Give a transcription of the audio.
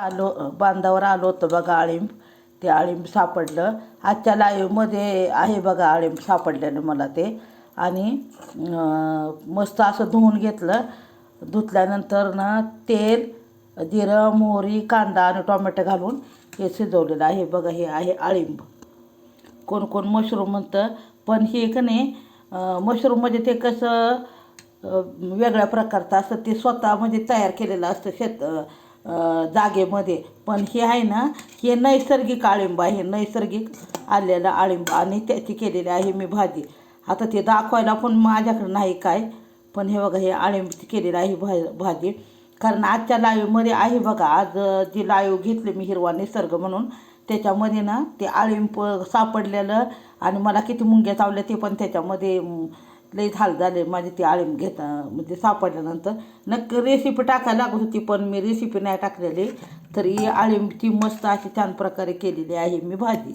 आलो बांधावर आलो होतं बघा आळिंब. ते आळिंब सापडलं. आजच्या लाईव्हमध्ये आहे बघा आळिंब सापडलेलं मला ते. आणि मस्त असं धुवून घेतलं. धुतल्यानंतर ना तेल जिरं मोहरी कांदा आणि टोमॅटो घालून हे शिजवलेलं आहे. बघा हे आहे आळिंब. कोण कोण मशरूम म्हणतं पण हे का नाही मशरूम म्हणजे ते कसं वेगळ्या प्रकारचं असतं. ते स्वतः म्हणजे तयार केलेलं असतं शेत जागेमध्ये. पण हे आहे ना हे नैसर्गिक आळिंब आहे. नैसर्गिक आलेलं आळिंब आणि त्याची केलेली आहे मी भाजी. आता ते दाखवायला पण माझ्याकडे नाही काय पण हे बघा हे आळिंबची केलेली आहे भा भाजी. कारण आजच्या लाईव्हमध्ये आहे बघा आज जी लाईव्ह घेतली मी हिरवा निसर्ग म्हणून त्याच्यामध्ये ना ते आळिंब सापडलेलं आणि मला किती मुंग्या चावल्या ते पण त्याच्यामध्ये लई हाल झाले माझी ती आळीम घेता म्हणजे सापडल्यानंतर. नक्की रेसिपी टाकायला लागत होती पण मी रेसिपी नाही टाकलेली. तरी आळिंबची मस्त अशी छान प्रकारे केलेली आहे मी भाजी.